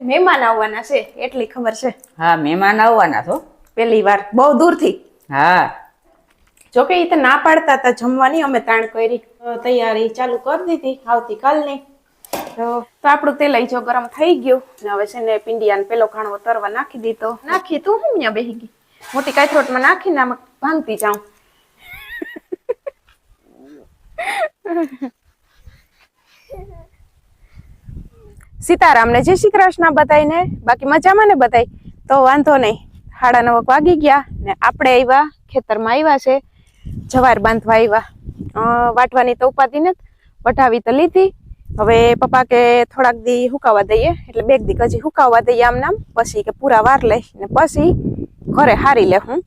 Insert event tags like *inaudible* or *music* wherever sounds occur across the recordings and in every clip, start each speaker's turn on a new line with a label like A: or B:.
A: મહેમાન આવવાના છે એટલી ખબર છે.
B: હા મહેમાન આવવાના છો?
A: પહેલી વાર બહુ દૂરથી.
B: હા.
A: જોકે એ ના પાડતા હતા જમવાની અમે તાણ કરી. તૈયારી ચાલુ કરી દીધી આવતીકાલની તો તો આપણું તેલ જો ગરમ થઈ ગયું ને હવે છે ને પિંડિયાને પેલો ખાણો તરવા નાખી દીધો. નાખી તું હું અહીંયા બેહી ગઈ? મોટી કાથરોટમાં નાખીને આમાં ભાંગતી જાઉં. સીતારામને જય શ્રી કૃષ્ણ બતાવીને, બાકી મજામાં ને બતાવી તો વાંધો નહીં. સાડા નવક વાગી ગયા ને આપણે આવ્યા ખેતરમાં આવ્યા છે. જવાર બાંધવા આવ્યા વાટવાની તો ઉપાધી ને વટાવી તો લીધી. હવે પપ્પા કે થોડાક દી હુકાવા દઈએ. એટલે બે દી હજી હુકાવા દઈએ આમ નામ. પછી કે પૂરા વાર લઈ ને પછી ઘરે હારી લે હું.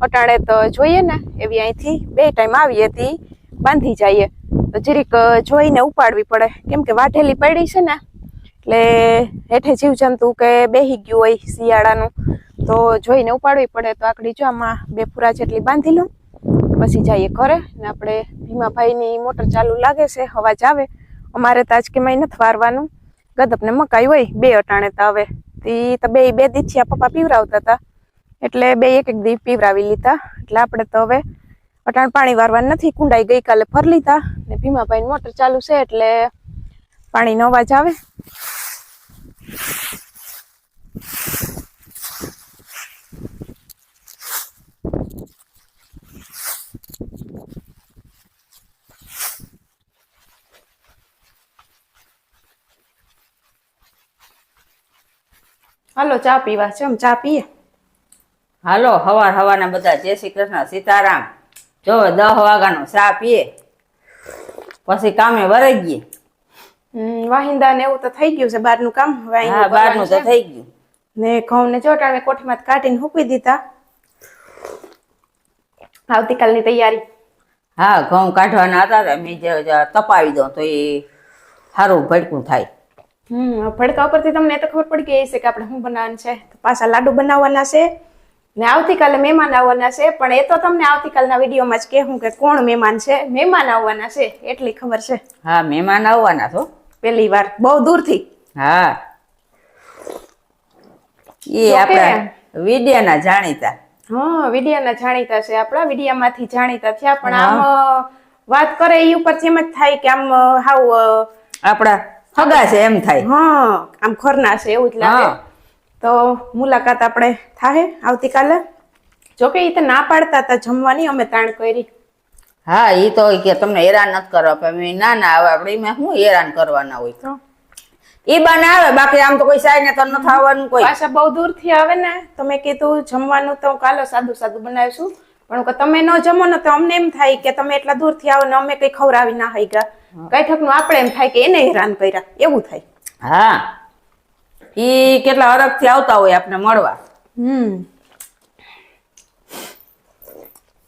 A: અટાણે તો જોઈએ ને, એવી અહીંથી બે ટાઈમ આવીએ હતી. બાંધી જઈએ. તો જરીક જોઈને ઉપાડવી પડે. કેમ કે વાઢેલી પડી છે ને એટલે હેઠે જીવજંતુ કે બેહી ગયું હોય શિયાળાનું, તો જોઈને ઉપાડવી પડે. તો આકડી જો આમાં બે પૂરા જેટલી બાંધી લઉં, પછી જઈએ ઘરે. ને આપણે ભીમાભાઈની મોટર ચાલુ લાગે છે, અવાજ આવે. અમારે તો આજ કે મય નથી વારવાનું. ગદપને મકાઈ હોય, બે અટાણે તો આવે. તી તો બે બે દીથિયા પપ્પા પીવરાવતા હતા એટલે બે એક એક દી પીવરાવી લીધા. એટલે આપણે તો હવે અટાણ પાણી વારવાનું નથી. કુંડાઈ ગઈકાલે ફરી લીધા. ને ભીમાભાઈની મોટર ચાલુ છે, એટલે પાણીનો અવાજ આવે. હાલો ચા પીવા છે ચા પીએ.
B: હાલો હવાર હવાના બધા જય શ્રી કૃષ્ણ સીતારામ. જો દહ વાગ્યાનો ચા પીએ. પછી કામે
A: હમ, વાહિંદા ને એવું તો થઈ ગયું છે બહારનું કામ.
B: હા બારનું તો થઈ ગયું.
A: ને ઘઉં ને ચોટાણે કોઠીમાં કાઢીને મૂકી દીધા. આવતીકાલની તૈયારી.
B: હા ઘઉં કાઢવાના હતા મેં જ- જ તપાવી દઉં તો એ સારું ભડકું થાય.
A: હમ ભડકા ઉપરથી તમને તો ખબર પડી ગઈ છે કે આપણે શું બનાવવાનું છે. પાછા લાડુ બનાવવાના છે ને આવતીકાલે મહેમાન આવવાના છે પણ એ તો તમને આવતીકાલના વિડીયોમાં જ કહેવું કે કોણ મહેમાન છે. મહેમાન આવવાના છે એટલી ખબર છે.
B: હા મહેમાન આવવાના છો?
A: પેલી વાર. બહુ દૂરથી.
B: હા. એ આપણા વિડિયાના જાણીતા.
A: હા વિડિયાના જાણીતા છે આપણા. વિડિયામાંથી જાણીતા થયા. પણ આમ વાત કરે એ ઉપરથી એમ જ થાય કે આમ હાવ
B: આપણા ફગા છે એમ થાય.
A: હા આમ ખરના છે એવું જ લાગે. તો મુલાકાત આપણે થાય આવતીકાલે. જોકે એ તો ના પાડતા હતા જમવાની અમે તાણ કરી.
B: હા એ તો કે તમને હેરાન નથી કરવા પણ મેં ના ના આવે આપણે એમાં શું હેરાન કરવાના હોય?
A: તો?
B: એ બાને આવે બાકી આમ તો કોઈ સાઈ ને તો નથી આવવાનું કોઈ.
A: પાછા બહુ દૂરથી આવે ને તો મેં કીધું જમવાનું તો કાલો સાદું સાદું બનાવીશું પણ તમે ન જમો ને તો અમને એમ થાય કે તમે એટલા દૂરથી આવો ને અમે કઈ ખવડાવી ના હોય ગયા કઈ ઠકનું આપણે એમ થાય કે એને હેરાન કર્યા એવું થાય.
B: હા. એ કેટલા અરગથી આવતા હોય આપણે મળવા.
A: હમ.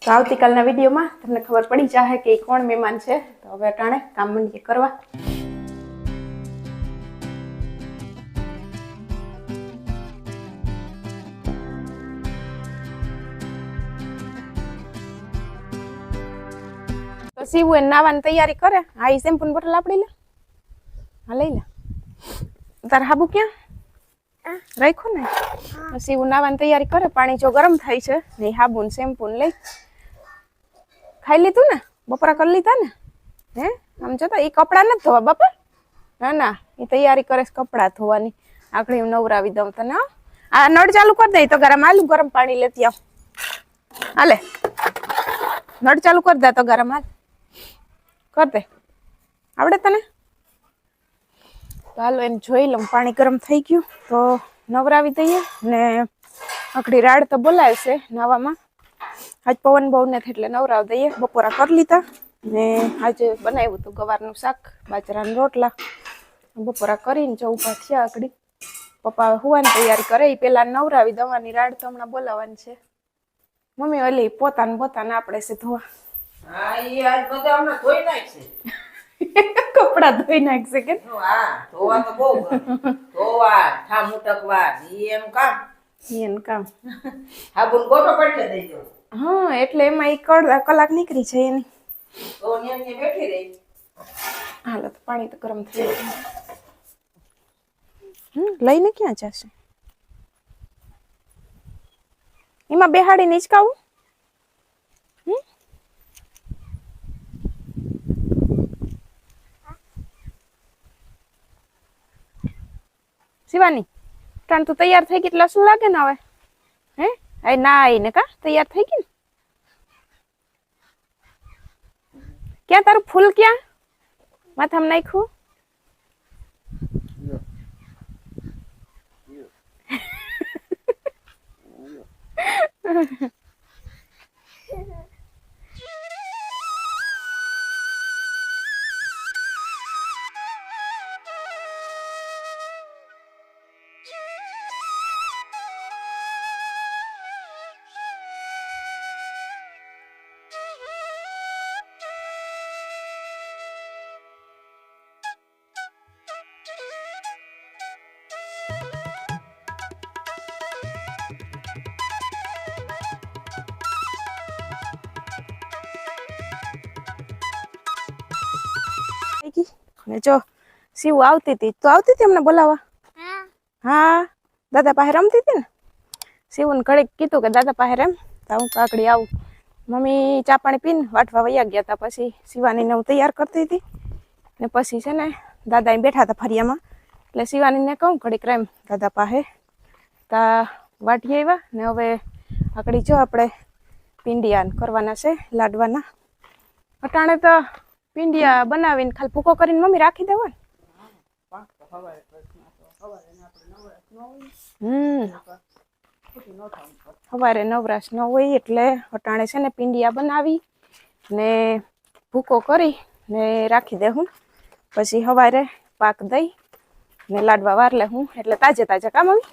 A: તો આવતીકાલના વિડીયોમાં તમને ખબર પડી જશે કે એ કોણ મહેમાન છે. તો હવે અટાણે કામ મંડીએ કરવા. તો સીવું એને નાવાની તૈયારી કરે. હા એ શેમ્પૂ બોટલ આપડી લે. હા લઈ લે. તાર હાબુ ક્યાં? રાખો ને? સીવું નાવાની તૈયારી કરે. પાણી જો ગરમ થાય છે ને હાબુ ને શેમ્પૂ લઈ. ખાઈ લીધું ને? બપોરા કરી લીધા ને? હે? આમ જોતા એ કપડાં નથી ધોવા, બાપા. ના ના એ તૈયારી કરે કપડાં ધોવાની. આખડી હું નવરાવી દઉં તને. આ નળ ચાલુ કરી દઈ તો ગરમ. આલુ ગરમ પાણી લેતી આવ. હાલે. નળ ચાલુ કરી દે તો ગરમ. હાલ. કર દે. આવડે તને? તો હાલો, એમ જોઈ લઉં. પાણી ગરમ થઈ ગયું, તો નવરાવી દઈએ ને આખડી રાડ તો બોલાવશે નાવામાં. આજ પવન બહુ નથી એટલે નવરાવ દઈએ. બપોરા કરી લીધા ને આજે બનાવ્યું હતું ગવારનું શાક બાજરાના રોટલા. બપોરા કરીને જો ઊભા થયા આકડી પપ્પા હુવાની તૈયારી કરે એ પેલા નવરાવી દવાની રાડ તો હમણાં બોલાવવાની છે. મમ્મી ઓલી પોતાને પોતાને આપણે છે ધોવા.
B: હા *laughs*
A: કપડા ધોઈ નાખશે કે?
B: હા ધોવા તો બહુ ધોવા ઠામ ઉટકવા એનું કામ.
A: એનું કામ. *laughs*
B: હાબુન ગોટો પડલે દઈ
A: હા એટલે એમાં એક કલાક નીકળી જાય એની.
B: બેઠી રહી.
A: હાલો તો પાણી તો ગરમ થઈ ગયું. લઈને ક્યાં જશે? એમાં બેહાડી નીચકાવું? હમ? શિવાની કારણ તું તૈયાર થઈ ગઈ એટલે શું લાગે ને હવે? હે? એ ના આવીને કા? તૈયાર થઈ ગઈ ક્યાં તારું ફૂલ ક્યાં? માથામાં નાખ્યું? થઈ *laughs* *laughs* ને જો શિવ આવતી હતી તો આવતી હતી અમને બોલાવવા? હા. દાદા પાસે રમતી હતી ને? શિવને ઘડીક કીધું કે દાદા પાસે રમ. તો હું કાકડી આવું. મમ્મી ચા પાણી પીને વાટવા વયા ગયા હતા પછી શિવાનીને હું તૈયાર કરતી હતી ને પછી છે ને દાદા અહીં બેઠા હતા ફરિયામાં. એટલે શિવાનીને કહું ઘડીક રેમ દાદા પાસે. તા વાટી આવ્યા ને હવે આકડી જો આપણે પિંડિયા કરવાના છે લાડવાના. અટાણે તો પિંડિયા બનાવીને ખાલી ભૂકો કરીને મમ્મી રાખી દેવો ને સવારે નવરાશ ન હોય એટલે અટાણે છે ને પિંડિયા બનાવી ને ભૂકો કરી ને રાખી દે હું. પછી સવારે પાક દઈ ને લાડવા વાર લે હું. એટલે તાજે તાજા કામ આવી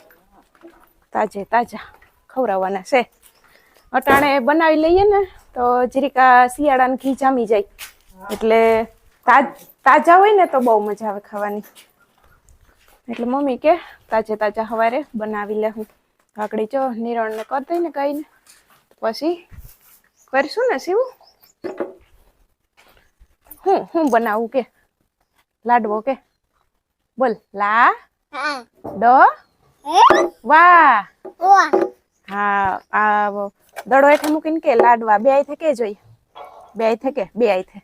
A: તાજે તાજા. ખવડાવવાના છે. અટાણે બનાવી લઈએ ને તો જીરીકા શિયાળાનું ઘી જામી જાય. એટલે તાજા હોય ને તો બહુ મજા આવે ખાવાની. એટલે મમ્મી કે, તાજે તાજા સવારે બનાવી લે હું. કાકડી જો નિરણને કરી દઈને કહીને પછી કરીશું ને સીવું? હું હું બનાવું કે? લાડવો કે? બોલ, લા ડ વાહ હા, આ દડો હેઠે મૂકીને કે, લાડવા બે આઈ કે જોઈ? બે આઈ કે? બે આઈ થે.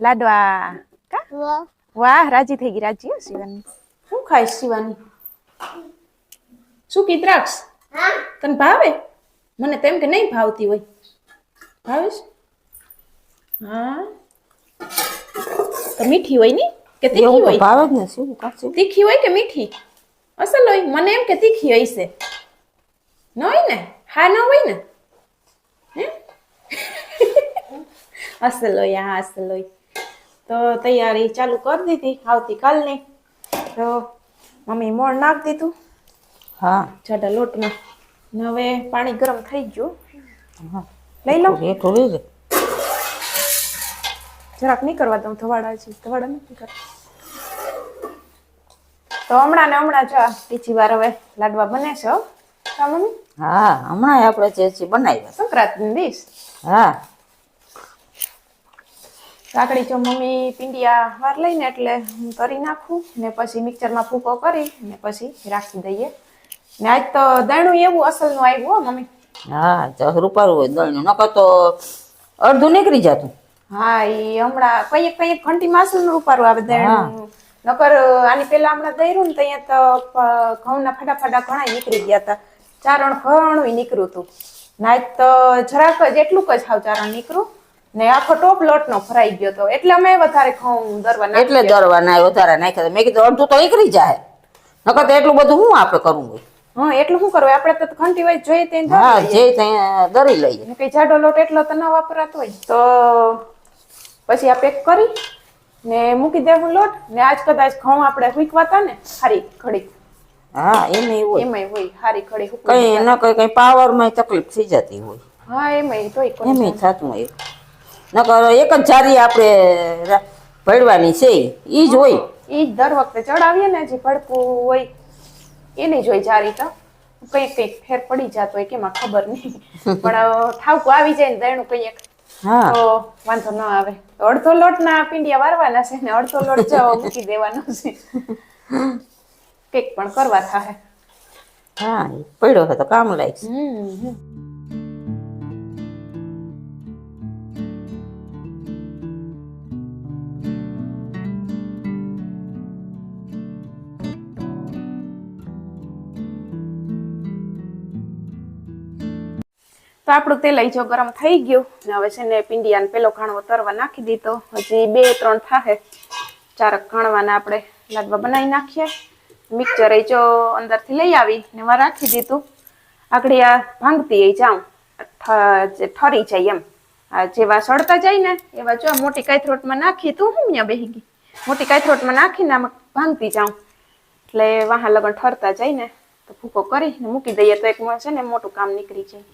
A: લાડવા કા? વાહ. રાજી થઈ ગઈ રાજી હો શિવાની. શું ખાઈશ શિવાની? શું દ્રાક્ષ તને ભાવે? મને તેમ કે નહીં ભાવતી હોય. ભાવેશ? હા. તો મીઠી હોયની? કે તીખી હોય?
B: ભાવે જ ને શું કાચી
A: તીખી હોય કે મીઠી? અસલ હોય મને એમ કે તીખી હોય છે. ન હોય ને? હા ન હોય ને? હે? *laughs* અસલ હોય હા અસલ હોય. તો તૈયારી ચાલુ કરી દીધી આવતીકાલની. તો મમ્મી મોણ નાખી દીધું.
B: હા.
A: જાડા લોટમાં હવે પાણી ગરમ થઈ ગયું.
B: હા.
A: લઈ લો.
B: થોડું
A: જરાક નહીં કરવા દઉં ધવાડા છે ધવાડા નથી કરતા. તો હમણાં ને હમણાં જો બીજી વાર હવે લાડવા બને છે હો. મમ્મી?
B: હા હમણાં આપણે ચેચી બનાવ્યા.
A: સંક્રાંતિ દિવસ.
B: હા.
A: કાકડી જો મમ્મી પિંડિયા વાર લઈને એટલે હું કરી નાખું ને પછી મિક્સરમાં ફૂકો કરી ને પછી રાખી દઈએ. ને આજ તો દાણું એવું અસલનું આવ્યું હો મમ્મી.
B: હા તો રૂપારું હોય દાણું. નકર તો અડધું નીકળી જતું.
A: હા એ હમણાં કંઈક કંઈક ઘંટી માસુનું રૂપારું આવે દાણું. નકર આની પેલા હમણાં દઈરું ને ત્યાં તો ઘઉંના ફાડા ફાડા ઘણા નીકળી ગયા હતા. ચારણ ઘણું નીકળ્યું હતું. નાય તો જરાક જ એટલું જ હાવ ચારણ નીકળ્યું. ને આખો ટોપ લોટનો ફરાઈ ગયો તો એટલે અમે વધારે ઘઉં દરવા
B: એટલે દરવા ના વધારે નાખ્યા મેં કીધું અડધું તો નીકળી જાય. નકર તો એટલું બધું હું આપણે કરવું
A: હા એટલું શું કરવું આપણે તો ઘંટી હોય જોઈએ તે
B: હા જે ત્યાં દરી લઈએ.
A: કઈ જાડો લોટ એટલો તો ન વાપરાતો હોય. તો પછી આ પેક કરી ને મૂકી દેવું લોટ. ને આજ કદાચ ઘઉં આપણે હુંકવાતા ને હારી ઘડી
B: હા એમાં હોય.
A: એમાંય હોય હારી ઘડી
B: કઈ ન કઈ કઈ પાવરમાં તકલીફ થઈ જતી હોય.
A: હા એમાંય તોય
B: એમાં થતું હોય. નકર એક જ જારી આપણે ભરવાની છે ઈ જ હોય.
A: ઈ જ દર વખતે ચડાવીએ ને જે ભડકું હોય એની જ હોય જારી તો. કઈ કંઈક ફેર પડી જતો હોય કેમાં ખબર નહીં. *laughs* પણ ઠાવકું આવી જાય ને દયણું કઈ
B: હા.
A: તો વાંધો ન આવે. અડધો અડધો લોટના પીંડિયા વારવાના છે ને અડધો લોટ જો *laughs* મૂકી દેવાનો છે. કેક પણ કરવા થાય.
B: હા પડ્યો તો કામ લાગશે.
A: હમ. તો આપણું તેલ જો ગરમ થઈ ગયું ને હવે છે ને પિંડિયાને પેલો ઘાણવો તરવા નાખી દીધો. હજી બે, ત્રણ થાહે. ચારક ઘાણવાના આપણે લાડવા બનાવી નાખીએ. મિક્સચર એ જો અંદરથી લઈ આવી ને એમાં રાખી દીધું. આગળ આ ભાંગતી એ જાઉં. ઠરી જાય એમ. જેવા સળતા જાય ને એવા જો મોટી કાયથરોટમાં નાખી, તું હું અહીંયા બેહી ગઈ? મોટી કાયથરોટમાં નાખીને આમાં ભાંગતી જાઉં. એટલે વાહ લગન ઠરતા જાય ને તો ભૂકો કરીને મૂકી દઈએ તો એક છે ને મોટું કામ નીકળી જાય.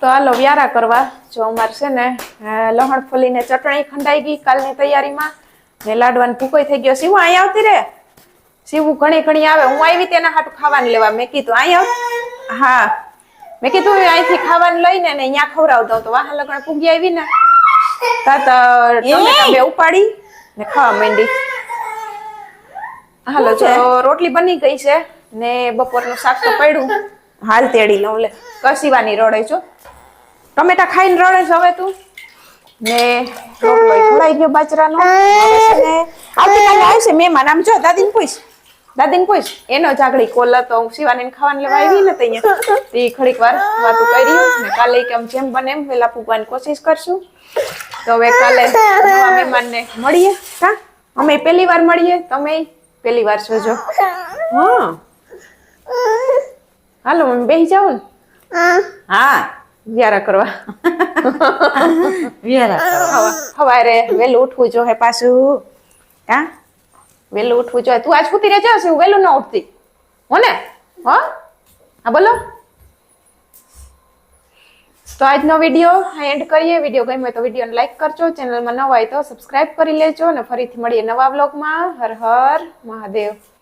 A: તો હાલો વ્યારા કરવા. જો અમારે છે ને લહણ ફોલીને ચટણી ખંડાઈ ગઈ કાલની તૈયારીમાં. ને લાડવાનું ભૂકોઈ થઈ ગયો. શિવું અહીં આવતી રે શિવું ઘણી ઘણી આવે. હું આવી તેના હાટું ખાવાનું લેવા. મેં કીધું અહીં આવ. હા. મેં કીધું અહીંથી ખાવાનું લઈને ને અહીંયા ખવડાવ દઉં. તો વાહ લગણ પૂગી આવી ને. તા તો ટમેટા બે ઉપાડી ને ખાવા માંડી. હાલો જો રોટલી બની ગઈ છે ને બપોરનું શાક તો પડ્યું. હાલ તેડી લઉં લે. કસીવાની રડે છો? ટમેટા ખાઈને રડે છે હવે તું? ને રોટલો ખવડાઈ ગયો બાજરાનો. ને આવતીકાલે આવશે મહેમાન. આમ જો દાદીને પૂછ. દાદીને પૂછ. એનો જાગડી કોલ હતો. હું શિવાનીને ખાવાનું લેવા આવી ને ત્યાં તે ઘડીક વાર વાતું કરી. ને કાલે કે આમ જેમ બને એમ વેલા પૂગવાની કોશિશ કરશું. તો હવે કાલે મહેમાનને મળીએ. હા અમે પહેલી વાર મળીએ. તમે? પહેલી વાર જોજો હા. હાલો મમ્મી બેસી જાઉં ને.
B: હા.
A: વ્યારા કરવા.
B: વિયારા
A: સવારે વહેલું ઉઠવું જોઈએ પાછું. હા? વહેલું ઉઠવું જોઈએ. તું આજ સુતી રહેજો છે હું વહેલું ન ઉઠતી. હો ને હો? હા બોલો. તો આજનો વીડિયો એન્ડ કરીએ. વીડિયો ગમ્યો તો વિડીયોને લાઈક કરજો, ચેનલમાં નવા હોય તો સબસ્ક્રાઇબ કરી લેજો અને ફરીથી મળીએ નવા બ્લોગમાં હર હર મહાદેવ.